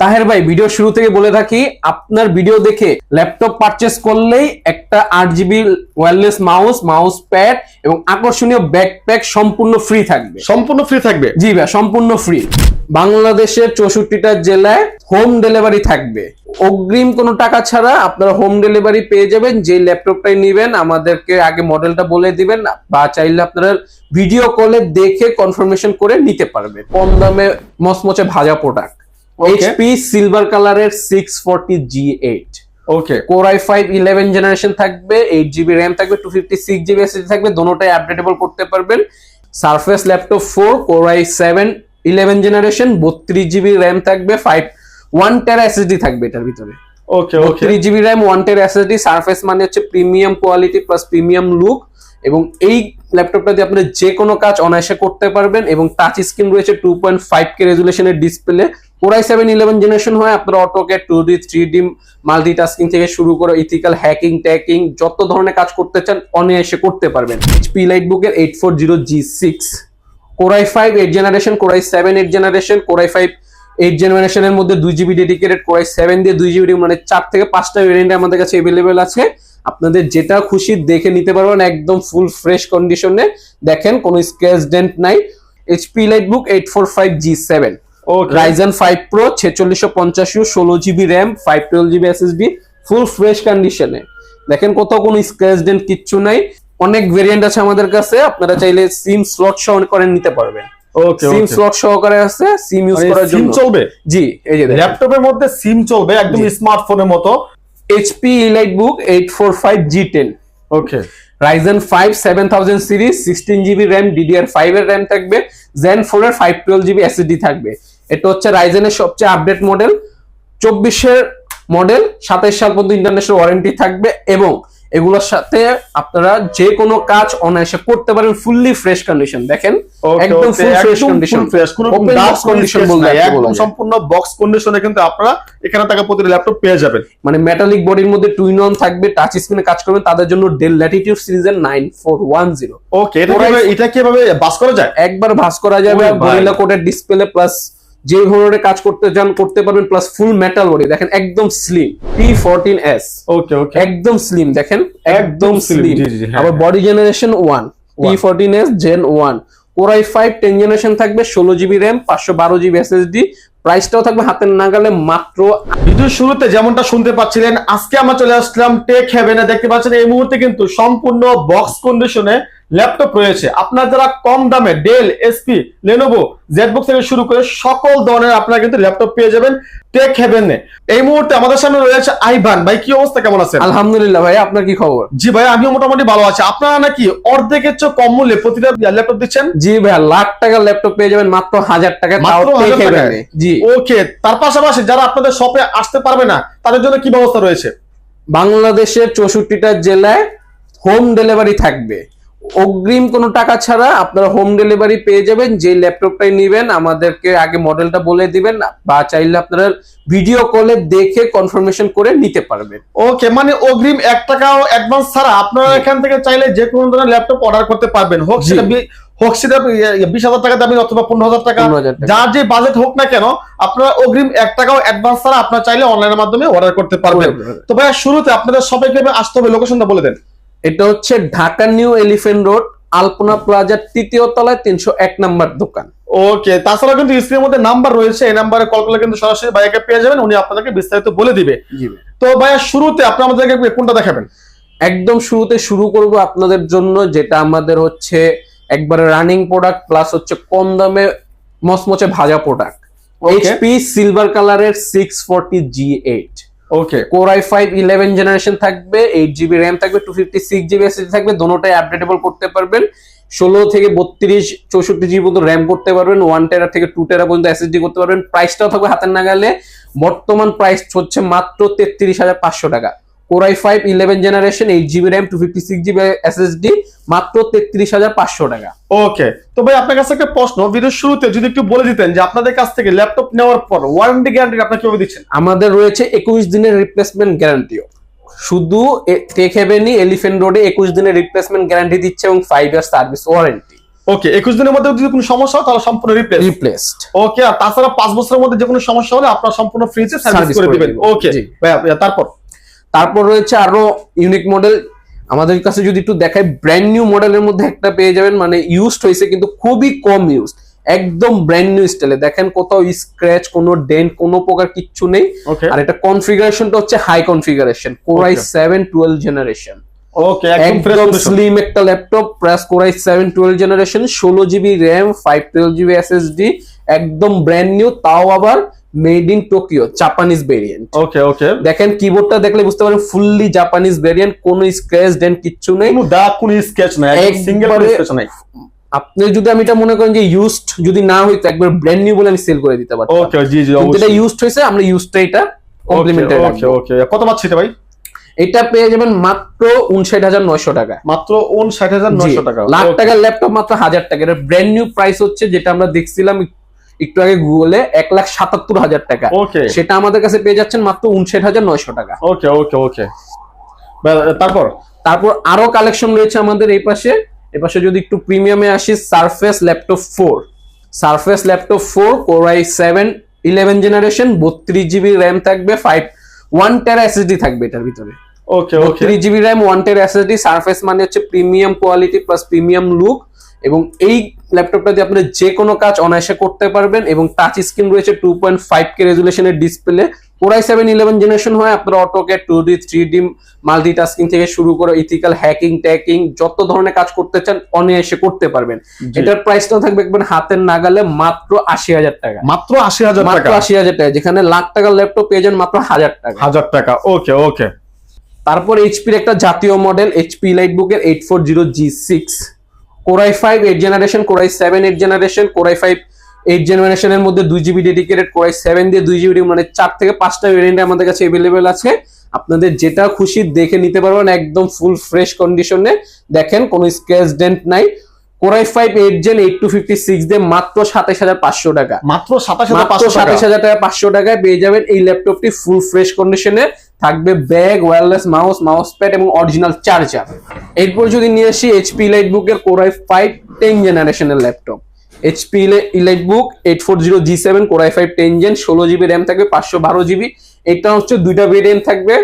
তাহের ভাই ভিডিও শুরু থেকে বলে থাকি আপনার ভিডিও দেখে ল্যাপটপ পারচেস করলেই একটা আট GB wireless mouse mouse pad এবং আকর্ষণীয় ব্যাকপ্যাক সম্পূর্ণ ফ্রি থাকবে। সম্পূর্ণ ফ্রি থাকবে? জি ভাই সম্পূর্ণ ফ্রি বাংলাদেশের চৌষট্টিটা জেলায় হোম ডেলিভারি থাকবে। অগ্রিম কোনো টাকা ছাড়া আপনারা হোম ডেলিভারি পেয়ে যাবেন যে ল্যাপটপটাই নেবেন আমাদেরকে আগে মডেলটা বলে দিবেন বা চাইলে আপনারা ভিডিও কলে দেখে কনফার্মেশন করে নিতে পারবেন। কম দামে মচমচে ভাজা প্রোডাক্ট. এইচপি সিলভার কালারের six forty G eight okay core i five eleven generation থাকবে এইট জিবি র্যাম থাকবে two fifty six GB SSD থাকবে দোনোটাই আপডেটেবল করতে পারবেন। Surface laptop four core i seven eleven generation বত্রিশ জিবি র্যাম থাকবে five one tera SSD থাকবে এটার ভিতরে। ওকে ওকে বত্রিশ GB RAM one tera SSD surface মানে হচ্ছে premium quality plus premium look এবং এই ল্যাপটপটা দিয়ে আপনারা যে কোনো কাজ অনায়াসে করতে পারবেন এবং টাচ স্ক্রিন রয়েছে two point five K রেজুলেশনের display core i seven eleven generation হয় আপনারা অটোকে two D three D multitasking থেকে শুরু করে ইথিক্যাল হ্যাকিং ট্যাকিং যত ধরনের কাজ করতে চান অনায়াসে করতে পারবেন। এইচপি লাইট বুকের eight four zero G six core i five eight generation core i seven eight generation core i five eight জেনারেশনের মধ্যে দুই জিবি ডেডিকেটেড কোরাই সেভেন দিয়ে দুই জিবি মানে চার থেকে পাঁচটা ভেরিয়েন্ট আমাদের কাছে এভেলেবেল আছে। আপনাদের যেটা খুশি দেখে নিতে পারবেন একদম ফুল ফ্রেশ কন্ডিশনে দেখেন কোনো স্ক্র্যাচ ডেন্ট নাই। HP light book eight four five G seven okay Ryzen five pro ছেচল্লিশশো পঞ্চাশ ষোলো GB RAM five twelve GB SSD full fresh কন্ডিশনে দেখেন কোথাও কোনো স্ক্র্যাচ ডেন্ট কিচ্ছু নাই। অনেক ভেরিয়েন্ট আছে আমাদের কাছে আপনারা চাইলে সিম স্লট সহ করে নিতে পারবেন। ওকে সিম স্লট সহকারে আছে সিম ইউজ করার সিম জন্য। চলবে? জি এই যে ল্যাপটপের মধ্যে সিম চলবে একদম স্মার্টফোনের মতো। HP elite book eight four five G ten okay Ryzen five seven thousand series sixteen GB RAM DDR five এর র্যাম থাকবে। জেন ফোর এর ফাইভ টুয়েলভ জিবি এসএসডি থাকবে। এটা হচ্ছে রাইজেনের সবচেয়ে আপডেট মডেল চব্বিশের মডেল সাতাইশ সাল পর্যন্ত ইন্টারন্যাশনাল ওয়ারেন্টি থাকবে এবং এগুলোর সাথে আপনারা যে কোনো কাজ অনায়াসে করতে পারেন ফুললি ফ্রেশ কন্ডিশন দেখেন একদম ফুল ফ্রেশ কন্ডিশন ফ্রেশ কোনো box condition বলতে একদম সম্পূর্ণ বক্স কন্ডিশনে কিন্তু আপনারা এখানে টাকা প্রতি ল্যাপটপ পেয়ে যাবেন। মানে মেটালিক বডির মধ্যে টুইন অন থাকবে টাচ স্ক্রিনে কাজ করবে তাদের জন্য ডেল ল্যাটিটিউড সিরিজের nine four one zero okay এটা কিভাবে- এটা কীভাবে বাস করা যায়? একবার ভাস করা যাবে গরিলা কোটের ডিসপ্লে প্লাস যে ধরনের কাজ করতে চান করতে পারবেন প্লাস ফুল মেটাল বডি দেখেন একদম slim T fourteen S okay okay একদম স্লিম দেখেন একদম স্লিম হ্যাঁ, আবার। Body generation one One. Fourteen S gen one core i five ten generation থাকবে ষোলো জিবি র্যাম পাঁচশো বারো জিবি এসএসডি প্রাইসটাও থাকবে হাতের নাগালে মাত্র ভিডিওর শুরুতে যেমনটা শুনতে পাচ্ছিলেন আজকে আমরা চলে আসলাম টেক হেভেনে দেখতে পাচ্ছেন এই মুহূর্তে কিন্তু সম্পূর্ণ বক্স কন্ডিশনে ল্যাপটপ রয়েছে। আপনার যারা কম দামে ডেল এসপি লেনোভো জেডবুক থেকে শুরু করে সকল ধরনের আপনারা কিন্তু ল্যাপটপ পেয়ে যাবেন। টেক হেভেনে এই মুহূর্তে আমাদের সামনে রয়েছে আইভান। ভাই কি অবস্থা? কেমন আছেন? আলহামদুলিল্লাহ ভাই আপনার কি খবর? জি ভাই আমিও মোটামুটি ভালো আছি। আপনারা নাকি অর্ধেকের চেয়ে কম মূল্যে প্রতিটা ল্যাপটপ দিচ্ছেন? জি ভাইয়া লাখ টাকার ল্যাপটপ পেয়ে যাবেন মাত্র হাজার টাকা মাত্র টেক 1000 টাকায়? জি। ওকে তার পাশাপাশি যারা আপনাদের শপে আসতে পারবে না তাদের জন্য কি ব্যবস্থা রয়েছে? বাংলাদেশের চৌষট্টিটা জেলায় হোম ডেলিভারি থাকবে। অগ্রিম কোনো টাকা ছাড়া আপনারা হোম ডেলিভারি পেয়ে যাবেন যে ল্যাপটপটাই নেবেন আমাদেরকে আগে মডেলটা বলে দিবেন বা চাইলে আপনারা ভিডিও কলে দেখে কনফার্মেশন করে নিতে পারবেন। ওকে মানে অগ্রিম এক টাকাও অ্যাডভান্স ছাড়া আপনারা এখান থেকে চাইলে যে কোনো ধরনের ল্যাপটপ অর্ডার করতে পারবেন। হোক সেটা হোক সেটা বিশ হাজার টাকা দামি অথবা পনেরো হাজার টাকা। 15,000 টাকা। যার যে বাজেট হোক না কেন আপনারা অগ্রিম এক টাকাও অ্যাডভান্স ছাড়া আপনারা চাইলে অনলাইনের মাধ্যমে অর্ডার করতে পারবেন। তো ভাইয়া শুরুতে আপনাদের সবাইকে আসতে হবে লোকেশনটা বলে দেন। এটা হচ্ছে Dhaka new elephant road Alpana প্লাজার তৃতীয় তলায় তিনশো এক নাম্বার দোকান। ওকে তাছাড়া কিন্তু স্ক্রিনের মধ্যে নাম্বার রয়েছে এই নাম্বারে কল করলে কিন্তু সরাসরি ভাইয়াকে পেয়ে যাবেন উনি আপনাদেরকে বিস্তারিত বলে দিবে। তো ভাইয়া শুরুতে আপনি আমাদেরকে কোনটা দেখাবেন? একদম শুরুতে শুরু করব আপনাদের জন্য যেটা আমাদের হচ্ছে একবারে রানিং প্রোডাক্ট প্লাস হচ্ছে কম দামে মচমচে ভাজা প্রোডাক্ট এইচপি সিলভার কালারের six forty G eight okay core i five eleven generation থাকবে এইট জিবি র্যাম থাকবে two fifty six GB SSD থাকবে দোনোটাই আপডেটেবল করতে পারবেন। ষোলো থেকে বত্রিশ, চৌষট্টি জিবি পর্যন্ত র্যাম করতে পারবেন ওয়ান টেরা থেকে টু টেরা পর্যন্ত এসএসডি করতে পারবেন। প্রাইসটাও থাকবে হাতের নাগালে। বর্তমান প্রাইস হচ্ছে মাত্র তেত্রিশ হাজার পাঁচশো টাকা। Core i five eleven generation eight GB RAM two fifty six GB SSD মাত্র তেত্রিশ হাজার পাঁচশো টাকা। ওকে তো ভাই আপনার কাছে একটা প্রশ্ন ভিডিওর শুরুতে যদি একটু বলে দিতেন যে আপনাদের কাছ থেকে ল্যাপটপ নেওয়ার পর ওয়ারেন্টি গ্যারান্টি আপনারা কীভাবে দিচ্ছেন? আমাদের রয়েছে একুশ দিনের রিপ্লেসমেন্ট গ্যারান্টিও শুধু টেক হেভেনই এলিফেন্ট রোডে একুশ দিনের রিপ্লেসমেন্ট গ্যারান্টি দিচ্ছে এবং five year service warranty okay একুশ দিনের মধ্যে যদি কোনো সমস্যা হয় তাহলে সম্পূর্ণ রিপ্লেস রিপ্লেসড ওকে আর তাছাড়া পাঁচ বছরের মধ্যে যে কোনো সমস্যা হলে আপনার সম্পূর্ণ ফ্রিজে সার্ভিস করে দিবেন। ওকে তারপর? তারপর রয়েছে আরও ইউনিক মডেল আমাদের কাছে যদি একটু দেখাই ব্র্যান্ড নিউ মডেলের মধ্যে একটা পেয়ে যাবেন মানে ইউজড হয়েছে কিন্তু খুবই কম ইউজ একদম ব্র্যান্ড নিউ স্টাইলে দেখেন কোথাও স্ক্র্যাচ কোনো ডেন্ট কোনো প্রকার কিচ্ছু নেই। আর এটা কনফিগারেশনটা হচ্ছে high configuration core i. Seven twelve generation okay একদম স্লিম একটা laptop plus core i seven twelve generation ষোলো GB RAM five twelve GB SSD একদম ব্র্যান্ড নিউ তাও আবার made in Tokyo Japanese variant okay okay দেখেন কিবোর্ডটা দেখলে বুঝতে পারেন ফুললি জাপানিজ ভেরিয়েন্ট কোনো স্ক্র্যাচ ডেন্ট কিচ্ছু নেই। কোনো দাগ কোনো স্কেচ নাই একদম সিঙ্গেল স্কেচ নাই। আপনি যদি আমি এটা মনে করেন যে ইউজড যদি না হইতো একবার ব্র্যান্ড নিউ বলে আমি সেল করে দিতে পারতাম। ওকে জি জি কিন্তু এটা ইউজড হয়েছে আমরা ইউজটা এটা কমপ্লিমেন্টারি ওকে ওকে কত পাচ্ছি এটা ভাই? এটা পেয়ে যাবেন মাত্র উনষাট হাজার নয়শো টাকা। মাত্র উনষাট হাজার নয়শো টাকা। লাখ টাকার ল্যাপটপ মাত্র হাজার টাকা। এটা ব্র্যান্ড নিউ প্রাইস হচ্ছে যেটা আমরা দেখছিলাম একটু আগে গুগলে এক লাখ সাতাত্তর হাজার টাকা। সেটা আমাদের কাছে পেয়ে যাচ্ছেন মাত্র উনষাট হাজার নয়শো টাকা। ওকে ওকে ওকে। তারপর? তারপর আরও কালেকশন রয়েছে আমাদের এই পাশে। এই পাশে যদি একটু প্রিমিয়ামে আসি Surface laptop four Surface laptop four core i seven eleven generation বত্রিশ জিবি র্যাম থাকবে ফাইভ ওয়ান টেরা এসএসডি থাকবে এটার ভিতরে। Okay okay. বত্রিশ GB RAM one tera SSD Surface মানে হচ্ছে premium quality plus premium look এবং এই ল্যাপটপটা দিয়ে আপনি যে কোনো কাজ অনায়াসে করতে পারবেন এবং টাচ স্ক্রিন রয়েছে two point five K রেজুলেশনের display core i seven eleven generation হয় আপনার অটোকে two D three D multitasking থেকে শুরু করে ইথিক্যাল হ্যাকিং ট্যাকিং যত ধরনের কাজ করতে চান অনায়াসে করতে পারবেন। এটার প্রাইসটাও থাকবে একবার হাতের নাগালে মাত্র আশি হাজার টাকা। মাত্র আশি হাজার মাত্র আশি হাজার টাকা যেখানে লাখ টাকার ল্যাপটপ পেয়ে যান মাত্র হাজার টাকা। হাজার টাকা ওকে ওকে। তারপর এইচপির একটা জাতীয় model HP Elite লাইটবুকের eight four zero G six core i five eight generation core i seven eight generation core i five eight জেনারেশনের মধ্যে দুই জিবি ডেডিকেটেড কোরাই সেভেন দিয়ে দুই জিবি মানে চার থেকে পাঁচটা ভেরিয়েন্ট আমাদের কাছে এভেলেবেল আছে। আপনাদের যেটা খুশি দেখে নিতে পারবেন একদম ফুল ফ্রেশ কন্ডিশনে দেখেন কোনো স্ক্র্যাচ ডেন্ট নাই। Core i five eight gen eight two fifty six দিয়ে মাত্র সাতাশ হাজার পাঁচশো টাকা। মাত্র সাতাশ হাজার পাঁচশো টাকা। সাতাশ হাজার টাকা পাঁচশো টাকায় পেয়ে যাবেন এই ল্যাপটপটি ফুল ফ্রেশ কন্ডিশনে থাকবে bag wireless mouse mouse pad এবং অরিজিনাল চার্জার এরপর যদি নিয়ে আসি এইচপি লাইটবুকের কোরাই ফাইভ টেন জেনারেশনের laptop HP EliteBook eight four zero G seven core i five ten gen ষোলো জিবি র্যাম থাকবে পাঁচশো বারো জিবি এটা হচ্ছে দুইটা ভেরিয়েন্ট থাকবে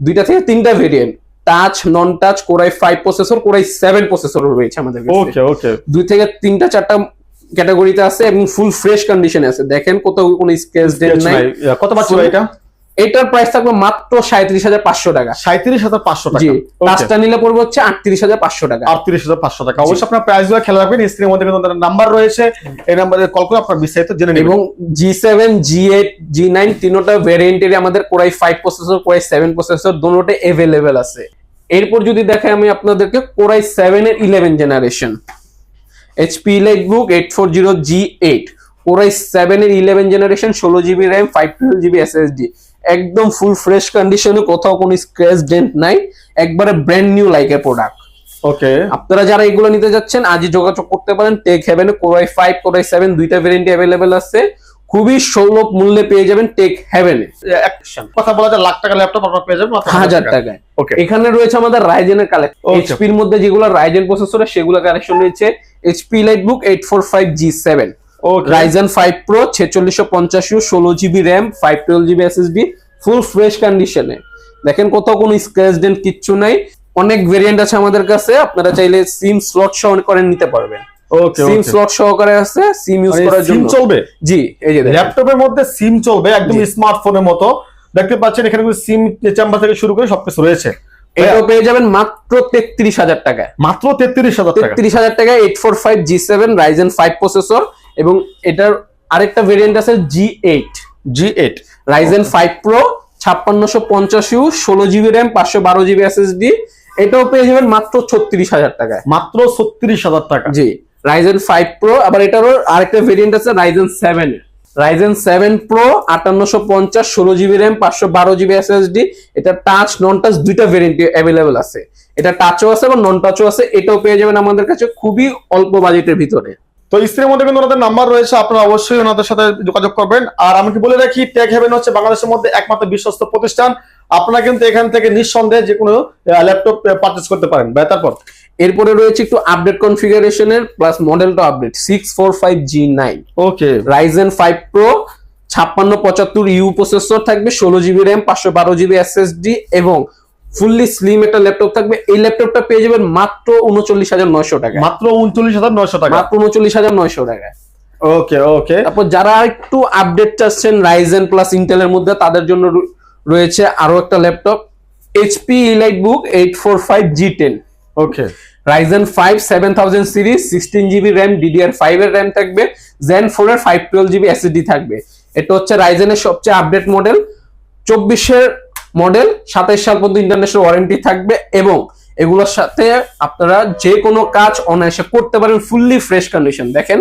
দুইটা থেকে তিনটা variant touch non touch core i five processor core i seven processor রয়েছে আমাদের ওকে ওকে দুই থেকে তিনটা চারটা ক্যাটাগরিতে আছে এবং ফুল ফ্রেশ কন্ডিশনে আছে। দেখেন কোথাও কোনো স্কেচ ডেট নাই। কত পাচ্ছি এটা? এটার প্রাইস থাকবে মাত্র সাঁত্রিশ হাজার পাঁচশো টাকা। সাঁত্রিশ হাজার পাঁচশো টাকা। টাচটা নিলে পড়বে হচ্ছে আটত্রিশ হাজার পাঁচশো টাকা। আটত্রিশ হাজার পাঁচশো টাকা। অবশ্যই আপনার প্রাইসগুলো খেয়াল রাখবেন। স্ক্রিনের মধ্যে কিন্তু নাম্বার রয়েছে। এই নাম্বারে কল করে আপনার বিস্তারিত জেনে নেবেন। এবং G seven G eight G nine তিনোটা ভ্যারিয়েন্টের আমাদের core i five processor core i seven processor দুটোতে এভেলেবেল আছে। এরপর যদি দেখাই আমি আপনাদেরকে কোরাই সেভেন এর eleven generation HP EliteBook eight four zero G eight core i seven এর ইলেভেন জেনারেশন ষোলো GB RAM five twelve GB S S SSD একদম ফুল ফ্রেশ কন্ডিশনে কোথাও কোনো স্ক্র্যাচ ডেন্ট নাই একবারে ব্র্যান্ড নিউ লাইকের প্রোডাক্ট ওকে আপনারা যারা এগুলো নিতে যাচ্ছেন আজই যোগাযোগ করতে পারেন Tech হেভেনে core i five core i seven দুইটা ভেরিয়েন্ট অ্যাভেলেবেল আছে। খুবই সুলভ মূল্যে পেয়ে যাবেন টেক হেভেনে কথা বলা যায় লাখ টাকা ল্যাপটপ আপনার পেয়ে যাবেন হাজার টাকায়। ওকে এখানে রয়েছে আমাদের রাইজেনের কালেকশন. এইচপির মধ্যে যেগুলো রাইজেন প্রসেসর সেগুলো কালেকশন রয়েছে। HP EliteBook eight four five G seven Ryzen five pro ছেচল্লিশশো পঞ্চাশ ষোলো GB RAM five twelve GB SSD full fresh কন্ডিশনে দেখেন কোথাও কোনো স্ক্র্যাচ ডেন্ট কিচ্ছু নাই। অনেক ভেরিয়েন্ট আছে আমাদের কাছে আপনারা চাইলে সিম স্লট সহ করে নিতে পারবেন। ওকে সিম স্লট সহকারে আছে সিম ইউজ করার সিম জন্য। চলবে? জি এই যে ল্যাপটপের মধ্যে সিম চলবে একদম স্মার্টফোনের মতো। দেখতে পাচ্ছেন এখানে সিম চেম্বার থেকে শুরু করে সবকিছু রয়েছে। এটাও পেয়ে যাবেন মাত্র তেত্রিশ হাজার টাকায়। মাত্র তেত্রিশ হাজার টাকা। তেত্রিশ হাজার টাকায় eight four five G seven Ryzen five processor এবং এটার আরেকটা ভেরিয়েন্ট আছে G eight G eight Ryzen five pro ছাপ্পান্নশো পঞ্চাশ ইউ ষোলো জিবি র্যাম পাঁচশো বারো জিবি এসএসডি এটাও পেয়ে যাবেন মাত্র ছত্রিশ হাজার টাকায়। মাত্র ছত্রিশ হাজার টাকা। জি রাইজেন ফাইভ প্রো আবার এটারও আরেকটা ভেরিয়েন্ট আছে Ryzen seven Ryzen seven pro আটান্নশো পঞ্চাশ ষোলো জিবি র্যাম পাঁচশো বারো জিবি এসএসডি এটা টাচ নন টাচ দুইটা ভেরিয়েন্ট অ্যাভেলেবেল আছে। এটা টাচও আছে এবং নন টাচও আছে। এটাও পেয়ে যাবেন আমাদের কাছে খুবই অল্প বাজেটের ভিতরে। তো স্ত্রীর মধ্যে কিন্তু ওনাদের নাম্বার রয়েছে আপনারা অবশ্যই ওনাদের সাথে যোগাযোগ করবেন। আর আমি কি বলে রাখি টেক হেভেন হচ্ছে বাংলাদেশের মধ্যে একমাত্র বিশ্বস্ত প্রতিষ্ঠান। আপনারা কিন্তু এখান থেকে নিঃসন্দেহে যে কোনো ল্যাপটপ পারচেস করতে পারেন। ভাই তারপর? এরপরে রয়েছে একটু আপডেট কনফিগারেশনের প্লাস মডেলটা update six four five G nine okay Ryzen five pro ছাপ্পান্ন পঁচাত্তর ইউ প্রসেসর থাকবে ষোলো জিবি র্যাম পাঁচশো বারো জিবি এসএসডি এবং ফুললি স্লিম একটা ল্যাপটপ থাকবে। এই ল্যাপটপটা পেয়ে যাবেন মাত্র উনচল্লিশ হাজার নয়শো টাকা। মাত্র উনচল্লিশ হাজার নয়শো টাকা। মাত্র উনচল্লিশ হাজার নয়শো টাকা। ওকে ওকে তারপর যারা একটু আপডেট চাচ্ছেন রাইজেন প্লাস ইন্টেলের মধ্যে তাদের জন্য রয়েছে আরও একটা laptop HP EliteBook eight four five G ten okay Ryzen five seven thousand series sixteen GB RAM DDR five এর র্যাম থাকবে। জেন ফোর এর ফাইভ টুয়েলভ জিবি এসএসডি থাকবে। এটা হচ্ছে রাইজেনের সবচেয়ে আপডেট মডেল চব্বিশের মডেল সাতাইশ সাল পর্যন্ত ইন্টারন্যাশনাল ওয়ারেন্টি থাকবে এবং এগুলোর সাথে আপনারা যে কোনো কাজ অনায়াসে করতে পারেন ফুললি ফ্রেশ কন্ডিশন দেখেন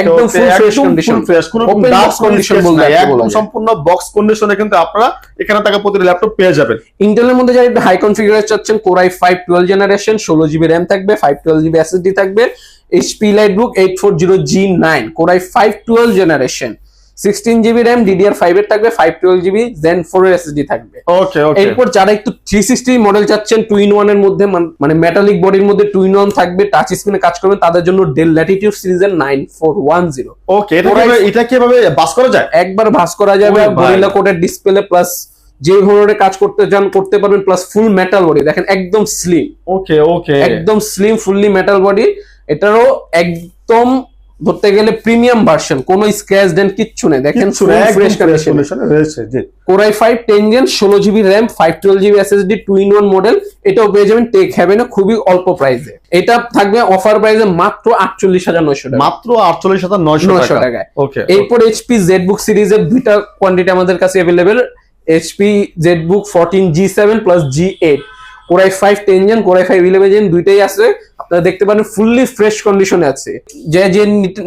একদম ফুল ফ্রেশ কন্ডিশন ফ্রেশ কোনো বলতে একদম সম্পূর্ণ বক্স কন্ডিশনে কিন্তু আপনারা এখানে টাকা প্রতিটি ল্যাপটপ পেয়ে যাবেন। ইন্টেলের মধ্যে যারা একটু হাই কনফিগারেশন চাচ্ছেন core i five twelve generation ষোলো জিবি র্যাম থাকবে ফাইভ টুয়েলভ জিবি এসএসডি থাকবে HP EliteBook eight four zero G nine core i five twelve generation sixteen GB RAM DDR five এর থাকবে five twelve GB gen four এর SSD থাকবে। Okay okay এরপর যারা একটু three sixty model চাচ্ছেন two in ওয়ানের মধ্যে মানে মেটালিক বডির মধ্যে টু ইন ওয়ান থাকবে টাচ স্ক্রিনে কাজ করবে তাদের জন্য ডেল ল্যাটিটিউড সিরিজের nine four one zero okay এটা কিভাবে- বাস করা যায়? একবার ভাস করা যাবে গরিলা কোটের ডিসপ্লে প্লাস যে ধরনের কাজ করতে চান করতে পারবেন প্লাস ফুল মেটাল বডি দেখেন একদম স্লিম ওকে ওকে একদম স্লিম ফুললি মেটাল বডি এটারও একদম ধরতে গেলে প্রিমিয়াম ভার্সন কোনো স্ক্র্যাচ ডেন্ট কিচ্ছু নেই। দেখেন ফ্রেশ কন্ডিশন রয়েছে জি। Core i five ten gen ষোলো GB RAM five twelve GB SSD two in one model এটাও পেয়ে যাবেন টেক হ্যাভেনে খুবই অল্প প্রাইসে এটা থাকবে অফার প্রাইসে মাত্র আটচল্লিশ হাজার নয়শো টাকা। মাত্র আটচল্লিশ হাজার নয়শো নয়শো টাকা টাকায় ওকে এরপর এইচপি জেড বুক সিরিজের দুইটা কোয়ান্টিটি আমাদের কাছে available HP ZBook fourteen G seven plus G eight core i five ten gen core i five eleven gen দুইটাই আছে আপনারা দেখতে পারেন ফুললি ফ্রেশ কন্ডিশনে আছে যে যে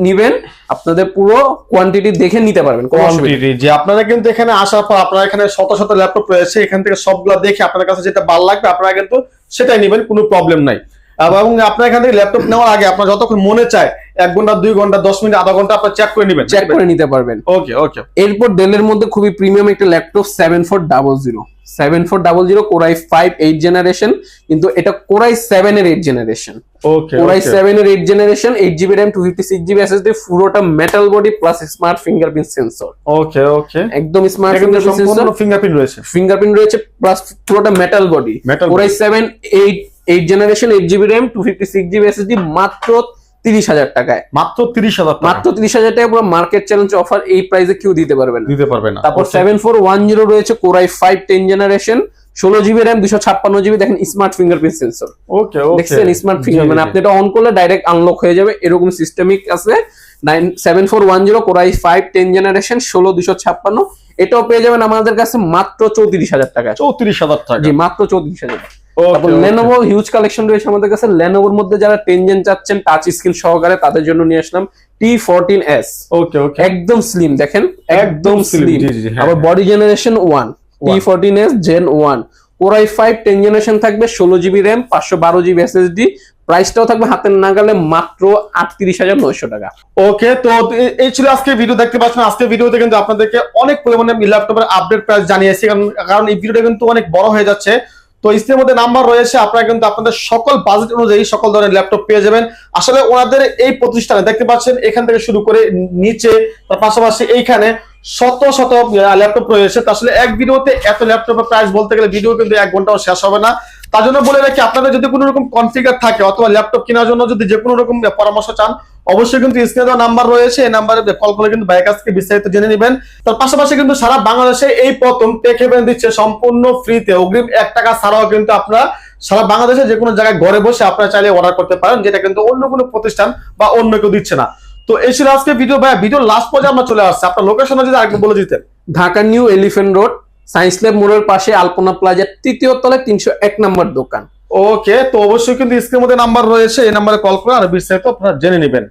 নিবেন আপনাদের পুরো কোয়ান্টিটি দেখে নিতে পারবেন। কোয়ান্টিটি যে আপনারা কিন্তু এখানে আসার পর আপনারা এখানে শত শত ল্যাপটপ রয়েছে এখান থেকে সবগুলা দেখে আপনার কাছে যেটা ভালো লাগবে আপনারা কিন্তু সেটাই নেবেন কোনো প্রবলেম নাই এবং আপনার এখান থেকে ল্যাপটপ নেওয়ার আগে আপনার যতক্ষণ মনে চায় এক ঘণ্টা দুই ঘণ্টা দশ মিনিট আধা ঘণ্টা আপনার চেক করে নেবেন। চেক করে নিতে পারবেন। ওকে ওকে এরপর ডেলের মধ্যে খুবই প্রিমিয়াম একটা laptop seven four double zero seven four double zero core i five eight generation কিন্তু এটা কোরাই সেভেন এর eight generation core i seven এর eight generation eight GB RAM two fifty six GB SSD পুরোটা metal body plus smart fingerprint sensor okay okay একদম smart fingerprint sensor fingerprint রয়েছে। Fingerprint রয়েছে plus পুরোটা metal body core i seven eight eight generation eight GB RAM two fifty six GB SSD মাত্র তিরিশ হাজার টাকায়। মাত্র তিরিশ হাজার টাকা। মাত্র তিরিশ হাজার টাকা পুরো মার্কেট চ্যালেঞ্জ অফার এই প্রাইসে কেউ দিতে পারবে না। দিতে পারবে না। তারপর. সেভেন ফোর ওয়ান জিরো রয়েছে core i five ten generation ষোলো জিবি র্যাম দুশো ছাপ্পান্ন জিবি দেখেন smart fingerprint sensor okay okay দেখছেন স্মার্ট ফিঙ্গার মানে আপনি এটা অন করলে ডাইরেক্ট আনলক হয়ে যাবে এরকম সিস্টেমিক আছে। Nine seven four one zero core i five ten generation ষোলো দুশো ছাপ্পান্ন এটাও পেয়ে যাবেন আমাদের কাছে মাত্র চৌত্রিশ হাজার টাকা চৌত্রিশ হাজার টাকা। জি মাত্র চৌত্রিশ হাজার টাকা। তারপর লেনোভো হিউজ কালেকশন রয়েছে আমাদের কাছে। লেনোভোর মধ্যে যারা টেন জেন চাচ্ছেন টাচ স্ক্রিন সহকারে তাদের জন্য নিয়ে আসলাম টি ফোরটিন এস ওকে ওকে একদম স্লিম দেখেন? একদম স্লিম হ্যাঁ, আবার। Body generation one T fourteen S gen one core i five ten generation থাকবে ষোলো জিবি র্যাম পাঁচশো বারো জিবি এসএসডি প্রাইসটাও থাকবে হাতের নাগালে মাত্র আটত্রিশ হাজার নয়শো টাকা। ওকে তো এই ছিল আজকে ভিডিও দেখতে পাচ্ছেন আজকে ভিডিওতে কিন্তু আপনাদেরকে অনেক পরিমাণে ল্যাপটপের আপডেট প্রাইস জানিয়েছি কারণ এই ভিডিওটা কিন্তু অনেক বড় হয়ে যাচ্ছে। তো স্ক্রিনের মধ্যে নাম্বার রয়েছে, আপনারা কিন্তু আপনাদের সকল বাজেট অনুযায়ী সকল ধরনের ল্যাপটপ পেয়ে যাবেন। আসলে ওনাদের এই প্রতিষ্ঠানে দেখতে পাচ্ছেন, এখান থেকে শুরু করে নিচে, তার পাশাপাশি এইখানে শত শত ল্যাপটপ রয়েছে। আসলে এক ভিডিওতে এত ল্যাপটপের প্রাইস বলতে গেলে ভিডিও কিন্তু এক ঘন্টাও শেষ হবে না। তার জন্য বলে রাখি, আপনাদের যদি কোনো রকম কনফিগার থাকে অথবা ল্যাপটপ কেনার জন্য যদি যে কোনো রকম পরামর্শ চান, অবশ্যই কিন্তু স্ক্রিনে দেওয়া নাম্বার রয়েছে, এই নাম্বারে কল করে কিন্তু ভাইয়ের কাছ থেকে বিস্তারিত জেনে নেবেন। তার পাশাপাশি কিন্তু সারা বাংলাদেশে এই প্রথম টেক হেভেন দিচ্ছে সম্পূর্ণ ফ্রিতে অগ্রিম এক টাকা ছাড়াও কিন্তু আপনারা সারা বাংলাদেশে যে কোনো জায়গায় ঘরে বসে আপনারা চাইলে অর্ডার করতে পারেন, যেটা কিন্তু অন্য কোনো প্রতিষ্ঠান বা অন্য কেউ দিচ্ছে না। তো এই ছিল আজকে ভিডিও ভাই ভিডিও লাস্ট পর্যায়ে আমরা চলে আসছে। আপনার লোকেশন যদি আরেকবার বলে দিতেন। Dhaka new elephant road science lab মোড়ের পাশে আলপনা প্লাজার তৃতীয় তলায় তিনশো এক নম্বর দোকান। ওকে তো অবশ্যই কিন্তু স্ক্রিনের মধ্যে নাম্বার রয়েছে, এই নাম্বারে কল করে, আর বিস্তারিত আপনারা জেনে নেবেন।